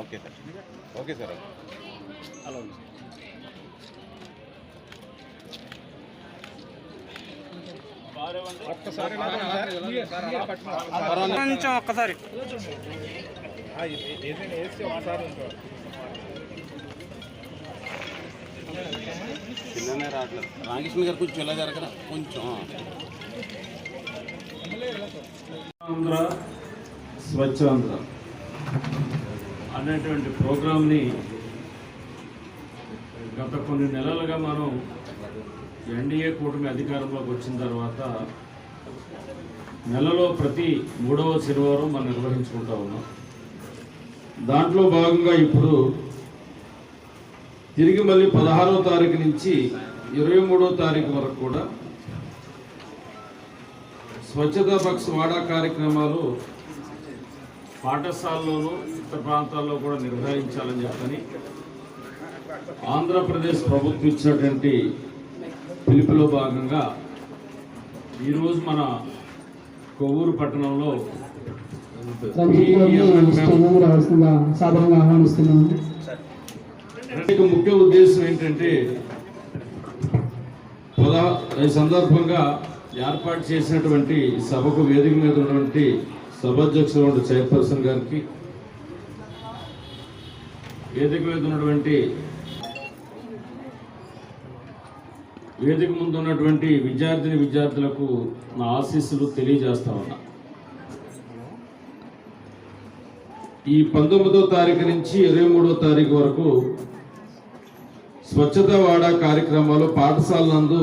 Okay sir. Okay sir. కొంచెం ఒక్కసారి చిన్ననే రావట్లేదు. రామకృష్ణ గారు కొంచెం ఇలా జరగరా? కొంచెం స్వచ్ఛాంధ్ర అనేటువంటి ప్రోగ్రామ్ని గత కొన్ని నెలలుగా మనం ఎన్డీఏ కూటమి అధికారంలోకి వచ్చిన తర్వాత నెలలో ప్రతి మూడవ శనివారం మనం నిర్వహించుకుంటా ఉన్నాం. దాంట్లో భాగంగా ఇప్పుడు తిరిగి మళ్ళీ పదహారవ తారీఖు నుంచి ఇరవై మూడవ తారీఖు వరకు కూడా స్వచ్ఛతా పక్ష వాడా కార్యక్రమాలు పాఠశాలలోనూ ఇతర ప్రాంతాల్లో కూడా నిర్వహించాలని చెప్పని ఆంధ్రప్రదేశ్ ప్రభుత్వం ఇచ్చినటువంటి పిలుపులో భాగంగా ఈరోజు మన కొవ్వూరు పట్టణంలో ముఖ్య ఉద్దేశం ఏంటంటే ఈ సందర్భంగా ఏర్పాటు చేసినటువంటి సభకు వేదిక మీద ఉన్నటువంటి సభాధ్యక్షుడు చైర్పర్సన్ గారికి వేదిక మీద ఉన్నటువంటి వేదిక ముందు ఉన్నటువంటి విద్యార్థిని విద్యార్థులకు నా ఆశీస్సులు తెలియజేస్తా ఉన్నా. ఈ పంతొమ్మిదో తారీఖు నుంచి ఇరవై మూడో తారీఖు వరకు స్వచ్ఛత వాడా కార్యక్రమాలు పాఠశాల నందు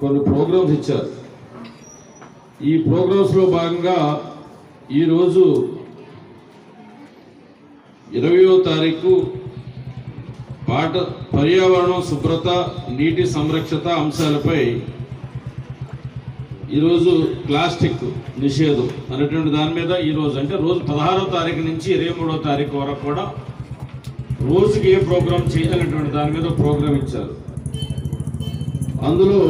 కొన్ని ప్రోగ్రామ్స్ ఇచ్చారు. ఈ ప్రోగ్రామ్స్లో భాగంగా ఈరోజు ఇరవయో తారీఖు పాట పర్యావరణం శుభ్రత నీటి సంరక్షత అంశాలపై ఈరోజు ప్లాస్టిక్ నిషేధం అనేటువంటి దాని మీద ఈరోజు అంటే రోజు పదహారో తారీఖు నుంచి ఇరవై మూడో తారీఖు వరకు కూడా రోజుకి ఏ ప్రోగ్రాం చేయాలనేటువంటి దాని మీద ప్రోగ్రాం ఇచ్చారు. అందులో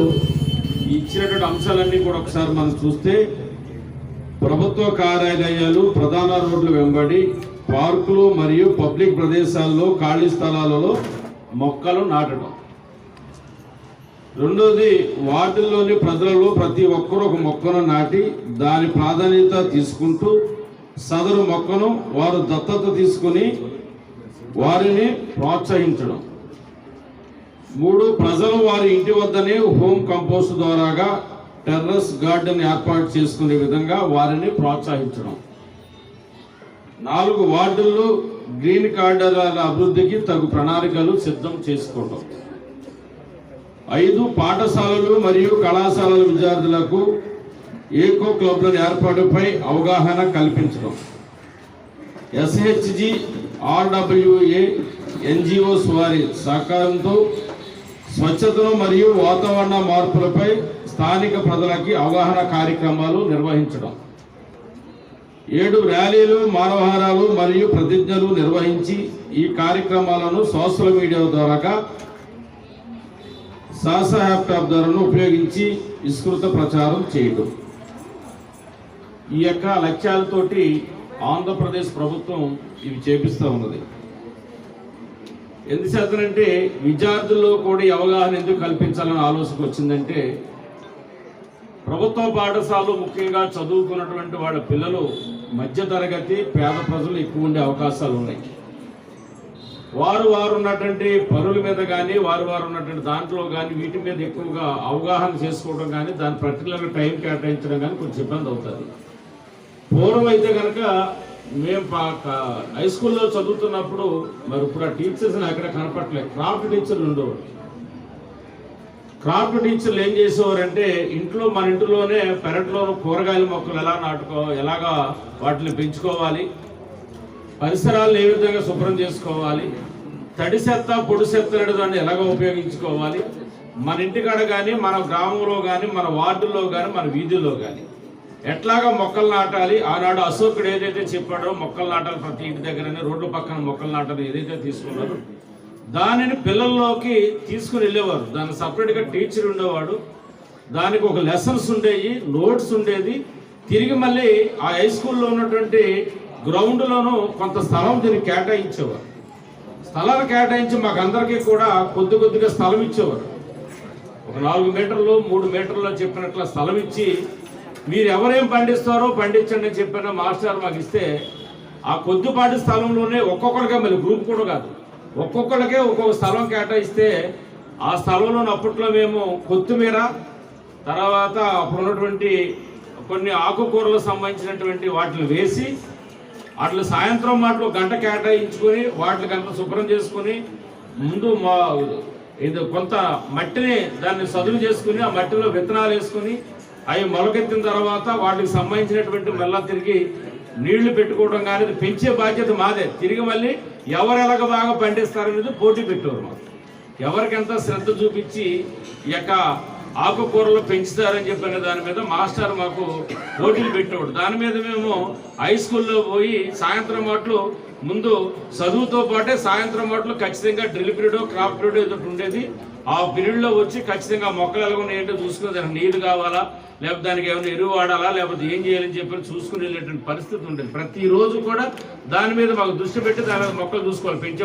ఇచ్చినటువంటి అంశాలన్నీ కూడా ఒకసారి మనం చూస్తే ప్రభుత్వ కార్యాలయాలు ప్రధాన రోడ్లు వెంబడి పార్కులు మరియు పబ్లిక్ ప్రదేశాల్లో ఖాళీ స్థలాలలో మొక్కలు నాటడం. రెండోది వార్డుల్లోని ప్రజలలో ప్రతి ఒక్కరూ ఒక మొక్కను నాటి దాని ప్రాధాన్యత తీసుకుంటూ సదరు మొక్కను వారు దత్తత తీసుకుని వారిని ప్రోత్సహించడం. మూడు ప్రజలు వారి ఇంటి వద్దనే హోమ్ కంపోస్ట్ ద్వారాగా టెర్రస్ గార్డెన్ ఏర్పాటు చేసుకునే విధంగా వారిని ప్రోత్సహించడం. నాలుగు వార్డుల్లో గ్రీన్ కార్డర్ల అభివృద్ధికి తగు ప్రణాళికలు సిద్ధం చేసుకోవడం. ఐదు పాఠశాలలు మరియు కళాశాలల విద్యార్థులకు ఏకో క్లబ్ల ఏర్పాటుపై అవగాహన కల్పించడం. ఎస్హెచ్జి ఆర్డబ్ల్యూఏ ఎన్జిఓస్ వారి సహకారంతో స్వచ్ఛతను మరియు వాతావరణ మార్పులపై స్థానిక ప్రజలకి అవగాహన కార్యక్రమాలు నిర్వహించడం. ఏడు ర్యాలీలు మానవహారాలు మరియు ప్రతిజ్ఞలు నిర్వహించి ఈ కార్యక్రమాలను సోషల్ మీడియా ద్వారా సాస ల్యాప్టాప్ ధరను ఉపయోగించి విస్తృత ప్రచారం చేయడం. ఈ యొక్క లక్ష్యాలతోటి ఆంధ్రప్రదేశ్ ప్రభుత్వం ఇవి చేపిస్తూ ఉన్నది. ఎందుచేతనంటే విద్యార్థుల్లో కూడా అవగాహన ఎందుకు కల్పించాలని ఆలోచనకు వచ్చిందంటే ప్రభుత్వ పాఠశాలలు ముఖ్యంగా చదువుకున్నటువంటి వాళ్ళ పిల్లలు మధ్యతరగతి పేద ప్రజలు ఎక్కువ ఉండే అవకాశాలు ఉన్నాయి. వారు వారు ఉన్నటువంటి పనుల మీద కానీ వారు వారు ఉన్నటువంటి దాంట్లో కానీ వీటి మీద ఎక్కువగా అవగాహన చేసుకోవడం కానీ దాని ప్రక్రియలకు టైం కేటాయించడం కానీ కొంచెం ఇబ్బంది అవుతుంది. పూర్వం అయితే కనుక మేము హై స్కూల్లో చదువుతున్నప్పుడు మరి ఇప్పుడు ఆ టీచర్స్ని అక్కడ కనపట్లేదు క్రాఫ్ట్ టీచర్లు ఉండేవాళ్ళు. క్రాఫ్ట్ టీచర్లు ఏం చేసేవారంటే ఇంట్లో మన ఇంటిలోనే పెరట్లో కూరగాయల మొక్కలు ఎలా నాటుకో ఎలాగా వాటిని పెంచుకోవాలి పరిసరాలను ఏ విధంగా శుభ్రం చేసుకోవాలి తడి చెత్త పొడి చెత్త దాన్ని ఎలాగ ఉపయోగించుకోవాలి మన ఇంటికాడ కానీ మన గ్రామంలో కానీ మన వార్డుల్లో కానీ మన వీధుల్లో కానీ ఎట్లాగా మొక్కలు నాటాలి? ఆనాడు అశోకుడు ఏదైతే చెప్పాడో మొక్కలు నాటాలి ప్రతి ఇంటి దగ్గరనే రోడ్డు పక్కన మొక్కలు నాటాలి ఏదైతే తీసుకున్నారో దానిని పిల్లల్లోకి తీసుకుని వెళ్ళేవారు. దానికి సపరేట్గా టీచర్ ఉండేవాడు. దానికి ఒక లెసన్స్ ఉండేవి నోట్స్ ఉండేది. తిరిగి మళ్ళీ ఆ హై స్కూల్లో ఉన్నటువంటి గ్రౌండ్లోనూ కొంత స్థలం దీనికి కేటాయించేవారు. స్థలాలు కేటాయించి మాకందరికీ కూడా కొద్ది కొద్దిగా స్థలం ఇచ్చేవారు. ఒక నాలుగు మీటర్లు మూడు మీటర్లు చెప్పినట్ల స్థలం ఇచ్చి మీరు ఎవరేం పండిస్తారో పండించండి అని చెప్పిన మాస్టర్ మాకు ఇస్తే ఆ కొద్దిపాటి స్థలంలోనే ఒక్కొక్కరిగా మళ్ళీ గ్రూప్ కూడా కాదు. ఒక్కొక్కరికే ఒక్కొక్క స్థలం కేటాయిస్తే ఆ స్థలంలో అప్పట్లో మేము కొత్తిమీర తర్వాత అప్పుడు ఉన్నటువంటి కొన్ని ఆకుకూరలకు సంబంధించినటువంటి వాటిని వేసి వాటిని సాయంత్రం మాటలు గంట కేటాయించుకొని వాటిని గంట శుభ్రం చేసుకొని ముందు మా ఇది కొంత మట్టిని దాన్ని సదును చేసుకుని ఆ మట్టిలో విత్తనాలు వేసుకుని అవి మొలకెత్తిన తర్వాత వాటికి సంబంధించినటువంటి మళ్ళా తిరిగి నీళ్ళు పెట్టుకోవడం కానీ పెంచే బాధ్యత మాదే. తిరిగి మళ్ళీ ఎవరు ఎలాగ బాగా పండిస్తారనేది పోటీ పెట్టారు మాకు. ఎవరికెంత శ్రద్ధ చూపించి ఈ యొక్క ఆకుకూరలు పెంచుతారని చెప్పిన దాని మీద మాస్టర్ మాకు పోటీలు పెట్టేవాడు. దాని మీద మేము హై స్కూల్లో పోయి సాయంత్రం మాటలు ముందు చదువుతో పాటే సాయంత్రం మాటలు ఖచ్చితంగా డ్రిల్ పీరియడ్ క్రాప్ పీరియడ్ ఏదో ఒకటి ఉండేది. ఆ పీరియడ్లో వచ్చి ఖచ్చితంగా మొక్కలు ఎలా ఉన్నాయంటే ఏంటో చూసుకుని దానికి నీరు కావాలా? లేకపోతే దానికి ఏమైనా ఎరువు వాడాలా? లేకపోతే ఏం చేయాలని చెప్పి చూసుకుని వెళ్ళేటువంటి పరిస్థితి ఉండేది ప్రతిరోజు కూడా దాని మీద మాకు దృష్టి పెట్టి దాని మీద మొక్కలు చూసుకోవాలి. పెంచే